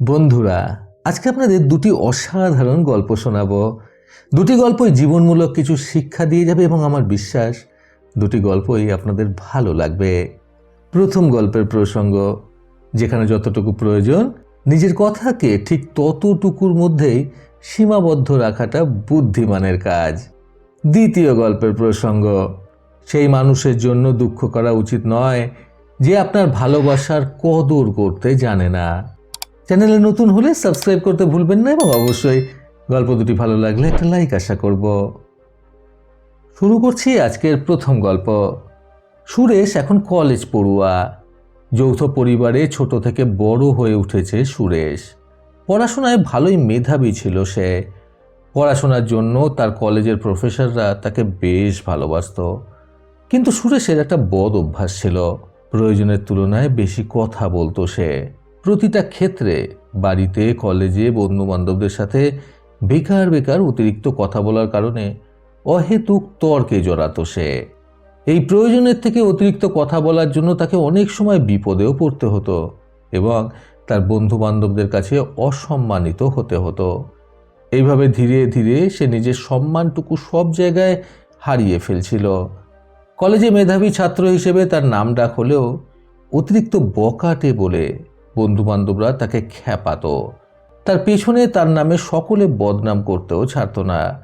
বন্ধুরা, আজকে আপনাদের দুটি অসাধারণ গল্প শোনাবো। দুটি গল্পই জীবনমূলক কিছু শিক্ষা দিয়ে যাবে এবং আমার বিশ্বাস দুটি গল্পই আপনাদের ভালো লাগবে। প্রথম গল্পের প্রসঙ্গ, যেখানে যতটুকু প্রয়োজন, নিজের কথাকে ঠিক ততটুকুর মধ্যেই সীমাবদ্ধ রাখাটা বুদ্ধিমানের কাজ। দ্বিতীয় গল্পের প্রসঙ্গ, সেই মানুষের জন্য দুঃখ করা উচিত নয় যে আপনার ভালোবাসার কদর করতে জানে না। চ্যানেলে নতুন হলে সাবস্ক্রাইব করতে ভুলবেন না এবং অবশ্যই গল্প দুটি ভালো লাগলে একটা লাইক আশা করব। শুরু করছি আজকের প্রথম গল্প। সুরেশ এখন কলেজ পড়ুয়া। যৌথ পরিবারে ছোট থেকে বড় হয়ে উঠেছে সুরেশ। পড়াশোনায় ভালোই মেধাবী ছিল সে। পড়াশোনার জন্য তার কলেজের প্রফেসররা তাকে বেশ ভালোবাসতো। কিন্তু সুরেশের একটা বদ অভ্যাস ছিল। প্রয়োজনের তুলনায় বেশি কথা বলতো সে। প্রতিটা ক্ষেত্রে বাড়িতে, কলেজে বন্ধু বান্ধবদের সাথে বেকার বেকার অতিরিক্ত কথা বলার কারণে অহেতুক তর্কে জড়াতো সে। এই প্রয়োজনের থেকে অতিরিক্ত কথা বলার জন্য তাকে অনেক সময় বিপদেও পড়তে হতো এবং তার বন্ধু বান্ধবদের কাছে অসম্মানিত হতে হতো। এইভাবে ধীরে ধীরে সে নিজের সম্মানটুকু সব জায়গায় হারিয়ে ফেলছিল। কলেজে মেধাবী ছাত্র হিসেবে তার নাম ডাক হলেও অতিরিক্ত বকাটে বলে বন্ধুবান্ধবরা তাকে খ্যাপাতো। তার পেছনে তার নামে সকলে বদনাম করতেও ছাড়ত না।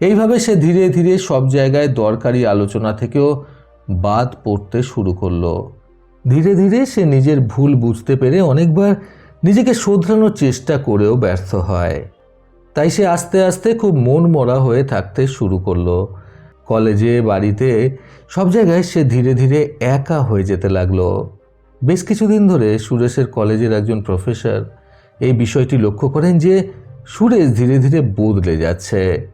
এইভাবে সে ধীরে ধীরে সব জায়গায় দরকারি আলোচনা থেকেও বাদ পড়তে শুরু করল। ধীরে ধীরে সে নিজের ভুল বুঝতে পেরে অনেকবার নিজেকে শোধরানোর চেষ্টা করেও ব্যর্থ হয়। তাই সে আস্তে আস্তে খুব মন মরা হয়ে থাকতে শুরু করল। কলেজে, বাড়িতে সব জায়গায় সে ধীরে ধীরে একা হয়ে যেতে লাগল। বেশ কিছুদিন ধরে সুরেশের কলেজের একজন প্রফেসর এই বিষয়টি লক্ষ্য করেন যে সুরেশ ধীরে ধীরে বদলে যাচ্ছে।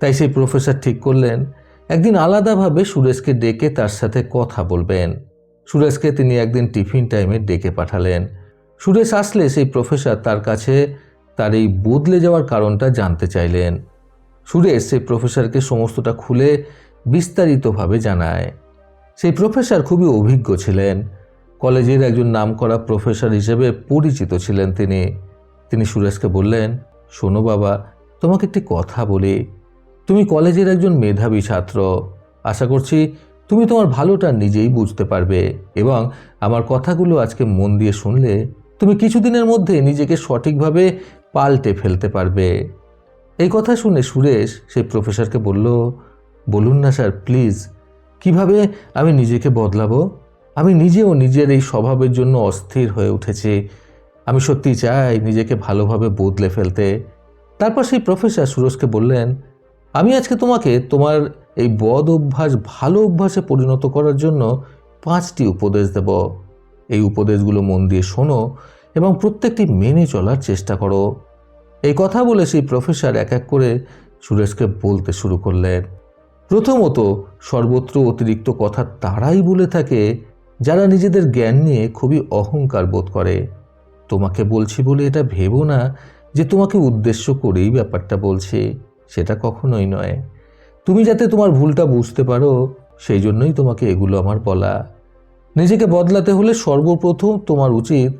তাই সেই প্রফেসর ঠিক করলেন, একদিন আলাদাভাবে সুরেশকে ডেকে তার সাথে কথা বলবেন। সুরেশকে তিনি একদিন টিফিন টাইমে ডেকে পাঠালেন। সুরেশ আসলে সেই প্রফেসর তার কাছে তার এই বদলে যাওয়ার কারণটা জানতে চাইলেন। সুরেশ সেই প্রফেসরকে সমস্তটা খুলে বিস্তারিতভাবে জানায়। সেই প্রফেসর খুবই অভিজ্ঞ ছিলেন। কলেজের একজন নামকরা প্রফেসর হিসেবে পরিচিত ছিলেন তিনি। তিনি সুরেশকে বললেন, শোনো বাবা, তোমাকে একটি কথা বলি। তুমি কলেজের একজন মেধাবী ছাত্র। আশা করছি তুমি তোমার ভালোটা নিজেই বুঝতে পারবে এবং আমার কথাগুলো আজকে মন দিয়ে শুনলে তুমি কিছুদিনের মধ্যে নিজেকে সঠিকভাবে পাল্টে ফেলতে পারবে। এই কথা শুনে সুরেশ সেই প্রফেসরকে বলল, বলুন না স্যার, প্লিজ, কীভাবে আমি নিজেকে বদলাবো? আমি নিজেও নিজের এই স্বভাবের জন্য অস্থির হয়ে উঠেছি। আমি সত্যি চাই নিজেকে ভালোভাবে বদলে ফেলতে। তারপর সেই প্রফেসর সুরজকে বললেন, আমি আজকে তোমাকে তোমার এই বদ অভ্যাস, ভালো অভ্যাসে পরিণত করার জন্য পাঁচটি উপদেশ দেব। এই উপদেশগুলো মন দিয়ে শোনো এবং প্রত্যেকটি মেনে চলার চেষ্টা করো। এই কথা বলে সেই প্রফেসর এক এক করে সুরেশকে বলতে শুরু করলেন। প্রথমত সর্বত্র অতিরিক্ত কথা তারাই বলে থাকে যারা নিজেদের জ্ঞান নিয়ে খুবই অহংকার বোধ করে। তোমাকে বলছি বলে এটা ভেবো না যে তোমাকে উদ্দেশ্য করেই ব্যাপারটা বলছে, সেটা কখনোই নয়। তুমি যাতে তোমার ভুলটা বুঝতে পারো, সেই জন্যই তোমাকে এগুলো আমার বলা। নিজেকে বদলাতে হলে সর্বপ্রথম তোমার উচিত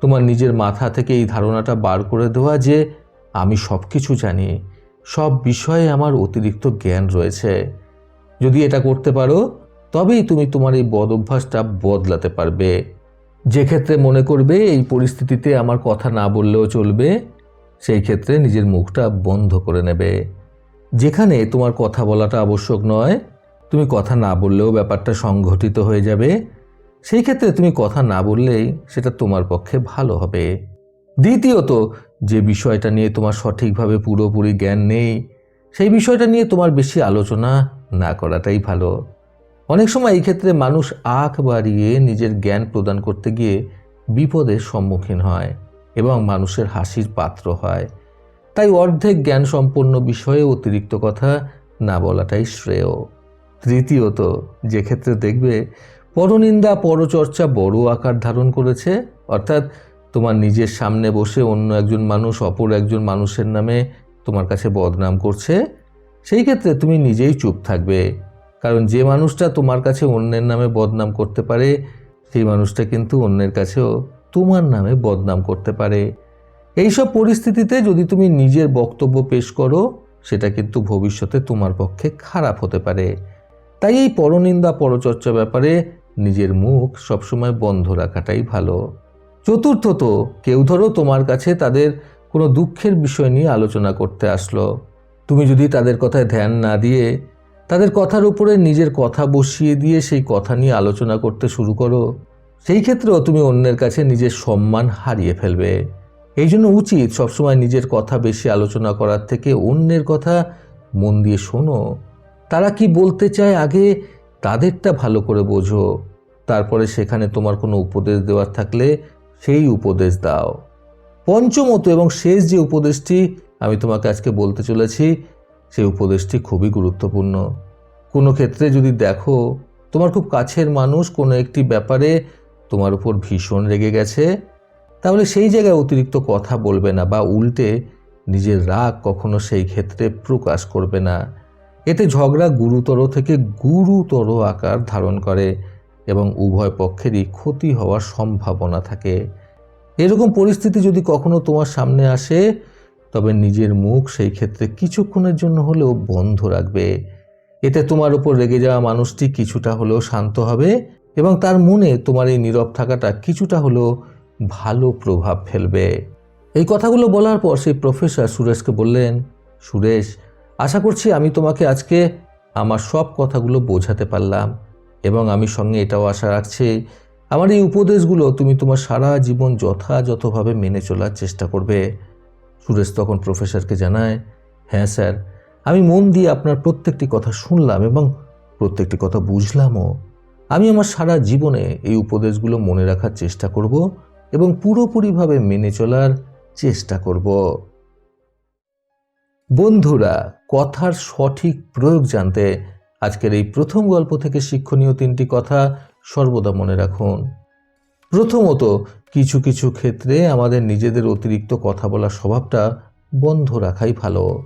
তোমার নিজের মাথা থেকে এই ধারণাটা বার করে দেওয়া যে, আমি সব কিছু জানি, সব বিষয়ে আমার অতিরিক্ত জ্ঞান রয়েছে। যদি এটা করতে পারো তবেই তুমি তোমার এই বদ অভ্যাসটা বদলাতে পারবে। যে ক্ষেত্রে মনে করবে এই পরিস্থিতিতে আমার কথা না বললেও চলবে, সেই ক্ষেত্রে নিজের মুখটা বন্ধ করে নেবে। যেখানে তোমার কথা বলাটা আবশ্যক নয়, তুমি কথা না বললেও ব্যাপারটা সংঘটিত হয়ে যাবে। সেই ক্ষেত্রে তুমি কথা না বললেই সেটা তোমার পক্ষে ভালো হবে। দ্বিতীয়ত, যে বিষয়টা নিয়ে তোমার সঠিকভাবে পুরোপুরি জ্ঞান নেই, সেই বিষয়টা নিয়ে তোমার বেশি আলোচনা না করাটাই ভালো। অনেক সময় এই ক্ষেত্রে মানুষ আখ বাড়িয়ে নিজের জ্ঞান প্রদান করতে গিয়ে বিপদের সম্মুখীন হয় এবং মানুষের হাসির পাত্র হয়। তাই অর্ধেক জ্ঞান সম্পন্ন বিষয়ে অতিরিক্ত কথা না বলাটাই শ্রেয়। তৃতীয়ত, যে ক্ষেত্রে দেখবে পরনিন্দা পরচর্চা বড় আকার ধারণ করেছে, অর্থাৎ তোমার নিজের সামনে বসে অন্য একজন মানুষ, অপর একজন মানুষের নামে তোমার কাছে বদনাম করছে, সেই ক্ষেত্রে তুমি নিজেই চুপ থাকবে। কারণ যে মানুষটা তোমার কাছে অন্যের নামে বদনাম করতে পারে, সেই মানুষটা কিন্তু অন্যের কাছেও তোমার নামে বদনাম করতে পারে। এইসব পরিস্থিতিতে যদি তুমি নিজের বক্তব্য পেশ করো, সেটা কিন্তু ভবিষ্যতে তোমার পক্ষে খারাপ হতে পারে। তাই এই পরনিন্দা পরচর্চা ব্যাপারে নিজের মুখ সবসময় বন্ধ রাখাটাই ভালো। চতুর্থত, কেউ ধরো তোমার কাছে তাদের কোনো দুঃখের বিষয় নিয়ে আলোচনা করতে আসলো। তুমি যদি তাদের কথায় ধ্যান না দিয়ে তাদের কথার উপরে নিজের কথা বসিয়ে দিয়ে সেই কথা নিয়ে আলোচনা করতে শুরু করো। সেই ক্ষেত্রেও তুমি অন্যের কাছে নিজের সম্মান হারিয়ে ফেলবে। এই জন্য উচিত সবসময় নিজের কথা বেশি আলোচনা করার থেকে অন্যের কথা মন দিয়ে শোনো। তারা কি বলতে চায় আগে তাদেরটা ভালো করে বোঝো। তারপরে সেখানে তোমার কোনো উপদেশ দেওয়ার থাকলে সেই উপদেশ দাও। পঞ্চমত এবং শেষ যে উপদেশটি আমি তোমাকে আজকে বলতে চলেছি সেই উপদেশটি খুবই গুরুত্বপূর্ণ। কোনো ক্ষেত্রে যদি দেখো, তোমার খুব কাছের মানুষ কোনো একটি ব্যাপারে তোমার উপর ভীষণ রেগে গেছে, তাহলে সেই জায়গায় অতিরিক্ত কথা বলবে না বা উল্টে নিজের রাগ কখনো সেই ক্ষেত্রে প্রকাশ করবে না। এতে ঝগড়া গুরুতর থেকে গুরুতর আকার ধারণ করে এবং উভয় পক্ষেরই ক্ষতি হওয়ার সম্ভাবনা থাকে। এরকম পরিস্থিতি যদি কখনো তোমার সামনে আসে তবে নিজের মুখ সেই ক্ষেত্রে কিছুক্ষণের জন্য হলেও বন্ধ রাখবে। এতে তোমার উপর রেগে যাওয়া মানুষটি কিছুটা হলেও শান্ত হবে এবং তার মনে তোমার এই নীরব থাকাটা কিছুটা হলেও ভালো প্রভাব ফেলবে। এই কথাগুলো বলার পর সেই প্রফেসর সুরেশকে বললেন, সুরেশ, আশা করছি আমি তোমাকে আজকে আমার সব কথাগুলো বোঝাতে পারলাম এবং আমি সঙ্গে এটাও আশা রাখছি, আমার এই উপদেশগুলো তুমি তোমার সারা জীবন যথাযথভাবে মেনে চলার চেষ্টা করবে। সুরেশ তখন প্রফেসরকে জানায় হ্যাঁ স্যার, আমি মন দিয়ে আপনার প্রত্যেকটি কথা শুনলাম এবং প্রত্যেকটি কথা বুঝলামও। আমি আমার সারা জীবনে এই উপদেশগুলো মনে রাখার চেষ্টা করব এবং পুরোপুরিভাবে মেনে চলার চেষ্টা করব। বন্ধুরা, কথার সঠিক প্রয়োগ জানতে আজকের এই প্রথম গল্প থেকে শিক্ষণীয় তিনটি কথা সর্বদা মনে রাখুন। প্রথমত, কিছু কিছু ক্ষেত্রে আমাদের নিজেদের অতিরিক্ত কথা বলার স্বভাবটা বন্ধ রাখাই ভালো।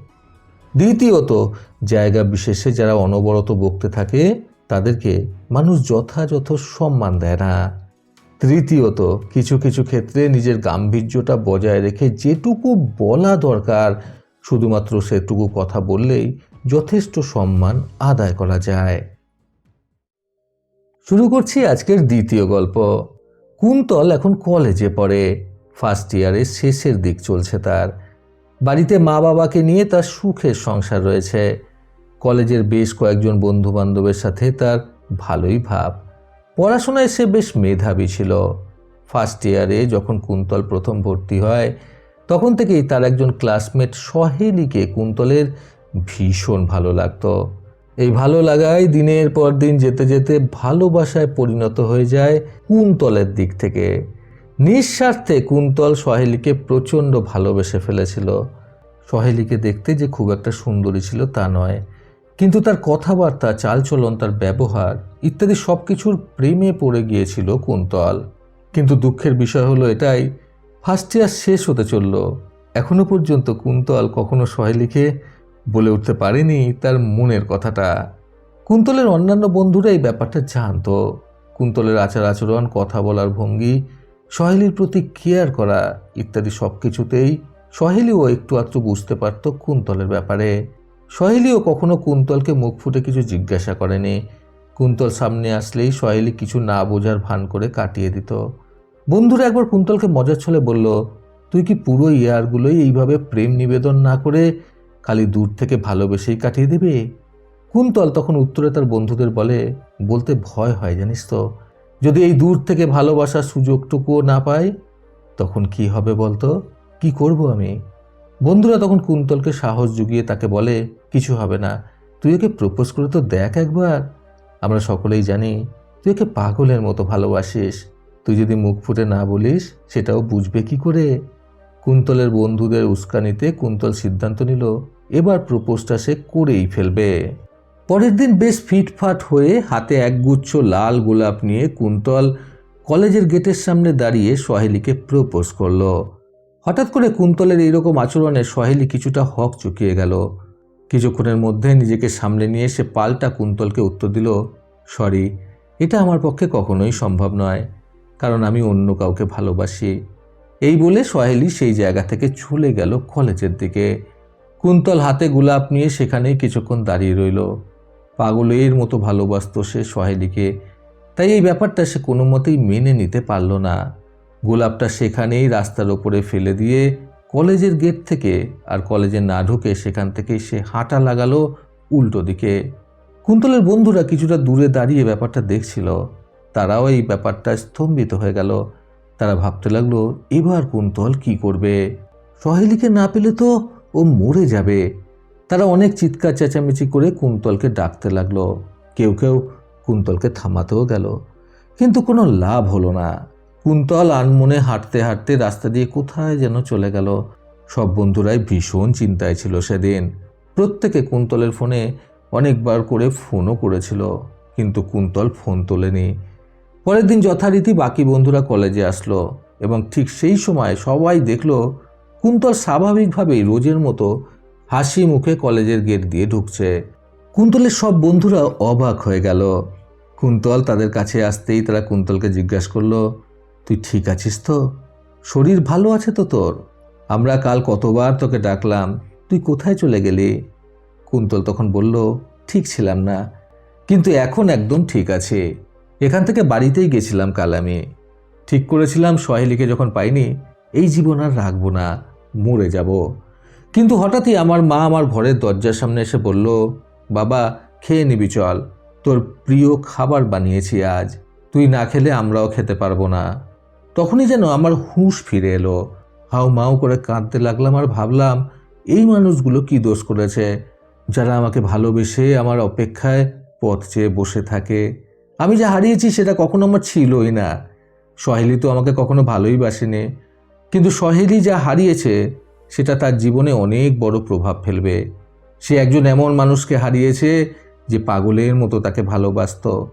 দ্বিতীয়ত, জায়গা বিশেষে যারা অনবরত বকতে থাকে, তাদেরকে মানুষ যথাযথ সম্মান দেয় না। তৃতীয়ত, কিছু কিছু ক্ষেত্রে নিজের গাম্ভীর্যটা বজায় রেখে যেটুকু বলা দরকার, শুধুমাত্র সেটুকু কথা বললেই যথেষ্ট সম্মান আদায় করা যায়। শুরু করছি আজকের দ্বিতীয় গল্প। কুন্তল এখন কলেজে পড়ে। ফার্স্ট ইয়ারের শেষের দিক চলছে তার। বাড়িতে মা বাবাকে নিয়ে তার সুখের সংসার রয়েছে। কলেজের বেশ কয়েকজন বন্ধু বান্ধবের সাথে তার ভালোই ভাব। পড়াশোনায় সে বেশ মেধাবী ছিল। ফার্স্ট ইয়ারে যখন কুন্তল প্রথম ভর্তি হয়, তখন থেকেই তার একজন ক্লাসমেট সহেলিকে কুন্তলের ভীষণ ভালো লাগতো। এই ভালো লাগায় দিনের পর দিন যেতে যেতে ভালোবাসায় পরিণত হয়ে যায় কুন্তলের দিক থেকে। নিঃস্বার্থে কুন্তল সহেলিকে প্রচণ্ড ভালোবেসে ফেলেছিল। সহেলিকে দেখতে যে খুব একটা সুন্দরী ছিল তা নয়, কিন্তু তার কথাবার্তা, চালচলন, তার ব্যবহার ইত্যাদি সব কিছুর প্রেমে পড়ে গিয়েছিল কুন্তল। কিন্তু দুঃখের বিষয় হলো এটাই ফার্স্ট ইয়ার শেষ হতে চলল। এখনও পর্যন্ত কুন্তল কখনো সহেলিকে বলে উঠতে পারেনি তার মনের কথাটা। কুন্তলের অন্যান্য বন্ধুরা এই ব্যাপারটা জানতো। কুন্তলের আচার আচরণ, কথা বলার ভঙ্গি, সহেলির প্রতি কেয়ার করা ইত্যাদি সব কিছুতেই সহেলিও একটু আধটু বুঝতে পারত কুন্তলের ব্যাপারে। সহেলিও কখনো কুন্তলকে মুখ ফুটে কিছু জিজ্ঞাসা করেনি। কুন্তল সামনে আসলেই সহেলি কিছু না বোঝার ভান করে কাটিয়ে দিত। বন্ধুরা একবার কুন্তলকে মজার ছলে বলল, তুই কি পুরো ইয়ারগুলোই এইভাবে প্রেম নিবেদন না করে খালি দূর থেকে ভালোবেসেই কাটিয়ে দেবে? কুন্তল তখন উত্তরে তার বন্ধুদের বলে, বলতে ভয় হয়, জানিস তো। যদি এই দূর থেকে ভালোবাসার সুযোগটুকুও না পাই, তখন কি হবে বলতো? কি করব আমি? বন্ধুরা তখন কুন্তলকে সাহস জুগিয়ে তাকে বলে, কিছু হবে না। তুই ওকে প্রপোজ করে তো দেখ একবার। আমরা সকলেই জানি, তুই ওকে পাগলের মতো ভালোবাসিস। তুই যদি মুখ ফুটে না বলিস, সেটাও বুঝবে কি করে? কুন্তলের বন্ধুদের উস্কানিতে কুন্তল সিদ্ধান্ত নিল এবার প্রপোজটা সে করেই ফেলবে। পরের দিন বেশ ফিটফাট হয়ে হাতে একগুচ্ছ লাল গোলাপ নিয়ে কুন্তল কলেজের গেটের সামনে দাঁড়িয়ে সহেলিকে প্রপোজ করল। হঠাৎ করে কুন্তলের এইরকম আচরণে সহেলি কিছুটা হক চুকিয়ে গেল। কিছুক্ষণের মধ্যে নিজেকে সামলে নিয়ে সে পাল্টা কুন্তলকে উত্তর দিল, সরি, এটা আমার পক্ষে কখনোই সম্ভব নয়, কারণ আমি অন্য কাউকে ভালোবাসি। এই বলে সহেলি সেই জায়গা থেকে চলে গেল কলেজের দিকে। কুন্তল হাতে গোলাপ নিয়ে সেখানেই কিছুক্ষণ দাঁড়িয়ে রইল। পাগলের মতো ভালোবাসতো সে সহেলিকে তাই এই ব্যাপারটা সে কোনো মতেই মেনে নিতে পারল না। গোলাপটা সেখানেই রাস্তার ওপরে ফেলে দিয়ে কলেজের গেট থেকে আর কলেজে না ঢুকে সেখান থেকেই সে হাঁটা লাগালো উল্টো দিকে। কুন্তলের বন্ধুরা কিছুটা দূরে দাঁড়িয়ে ব্যাপারটা দেখছিল। তারাও এই ব্যাপারটা স্তম্ভিত হয়ে গেল। তারা ভাবতে লাগল, এবার কুন্তল কি করবে? সহেলিকে না পেলে তো ও মরে যাবে। তারা অনেক চিৎকার, চেঁচামেচি করে কুন্তলকে ডাকতে লাগল। কেউ কেউ কুন্তলকে থামাতেও গেল। কিন্তু কোনো লাভ হলো না। কুন্তল আনমনে হাঁটতে হাঁটতে রাস্তা দিয়ে কোথায় যেন চলে গেল। সব বন্ধুরাই ভীষণ চিন্তায় ছিল সেদিন। প্রত্যেকে কুন্তলের ফোনে অনেকবার করে ফোনও করেছিল, কিন্তু কুন্তল ফোন তোলেনি। পরের দিন যথারীতি বাকি বন্ধুরা কলেজে আসলো এবং ঠিক সেই সময় সবাই দেখল কুন্তল স্বাভাবিকভাবেই রোজের মতো হাসি মুখে কলেজের গেট দিয়ে ঢুকছে। কুন্তলের সব বন্ধুরা অবাক হয়ে গেল। কুন্তল তাদের কাছে আসতেই তারা কুন্তলকে জিজ্ঞাসা করল, তুই ঠিক আছিস তো? শরীর ভালো আছে তো তোর? আমরা কাল কতবার তোকে ডাকলাম, তুই কোথায় চলে গেলি? কুন্তল তখন বলল, ঠিক ছিলাম না, কিন্তু এখন একদম ঠিক আছে। এখান থেকে বাড়িতেই গেছিলাম কাল আমি। ঠিক করেছিলাম সহেলিকে যখন পাইনি, এই জীবন আর রাখব না। মরে যাব। কিন্তু হঠাৎই আমার মা আমার ঘরের দরজার সামনে এসে বলল, বাবা, খেয়ে নিবি চল, তোর প্রিয় খাবার বানিয়েছি আজ, তুই না খেলে আমরাও খেতে পারব না। তখনই যেন আমার হুঁশ ফিরে এলো। হাও মাও করে কাঁদতে লাগলাম আর ভাবলাম, এই মানুষগুলো কি দোষ করেছে? যারা আমাকে ভালোবেসে আমার অপেক্ষায় পথ চেয়ে বসে থাকে। আমি যা হারিয়েছি সেটা কখনো আমার ছিলই না। সহেলি তো আমাকে কখনো ভালোই বাসেনি। কিন্তু সহেলি যা হারিয়েছে, সেটা তার জীবনে অনেক বড় প্রভাব ফেলবে। সে একজন এমন মানুষকে হারিয়েছে যে পাগলের মতো তাকে ভালোবাসত।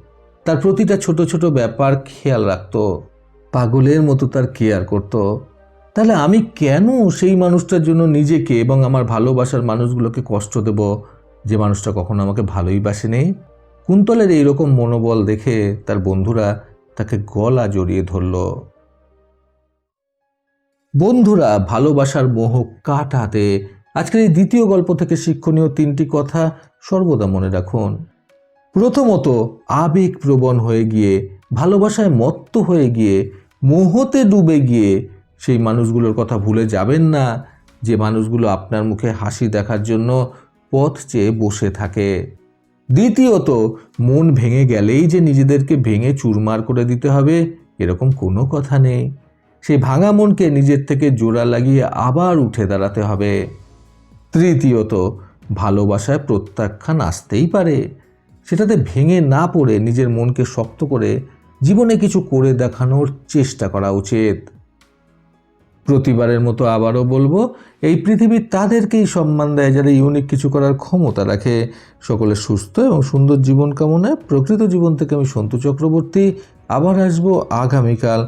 তার প্রতিটা ছোট ছোট ব্যাপার খেয়াল রাখত। পাগলের মতো তার কেয়ার করত। তাহলে আমি কেন সেই মানুষটার জন্য নিজেকে এবং আমার ভালোবাসার মানুষগুলোকে কষ্ট দেব যে মানুষটা কখনো আমাকে ভালোই বাসেনি? কুন্তলের এইরকম মনোবল দেখে তার বন্ধুরা তাকে গলা জড়িয়ে ধরল। বন্ধুরা, ভালোবাসার মোহ কাটাতে আজকের এই দ্বিতীয় গল্প থেকে শিক্ষণীয় তিনটি কথা সর্বদা মনে রাখুন। প্রথমত, আবেগ প্রবণ হয়ে গিয়ে, ভালোবাসায় মত্ত হয়ে গিয়ে, মোহতে ডুবে গিয়ে সেই মানুষগুলোর কথা ভুলে যাবেন না, যে মানুষগুলো আপনার মুখে হাসি দেখার জন্য পথ চেয়ে বসে থাকে। দ্বিতীয়ত, মন ভেঙে গেলেই যে নিজেদেরকে ভেঙে চুরমার করে দিতে হবে, এরকম কোনো কথা নেই। সেই ভাঙা মনকে নিজের থেকে জোড়া লাগিয়ে আবার উঠে দাঁড়াতে হবে। তৃতীয়ত, ভালোবাসায় প্রত্যাখ্যান আসতেই পারে। সেটাতে ভেঙে না পড়ে নিজের মনকে শক্ত করে জীবনে কিছু করে দেখানোর চেষ্টা করা উচিত। প্রতিবারের মতো আবারও বলব, এই পৃথিবী তাদেরকেই সম্মান দেয় যারা ইউনিক কিছু করার ক্ষমতা রাখে। সকলে সুস্থ এবং সুন্দর জীবন কামনায় প্রকৃত জীবন থেকে আমি সন্তু চক্রবর্তী। আবার আসব আগামীকাল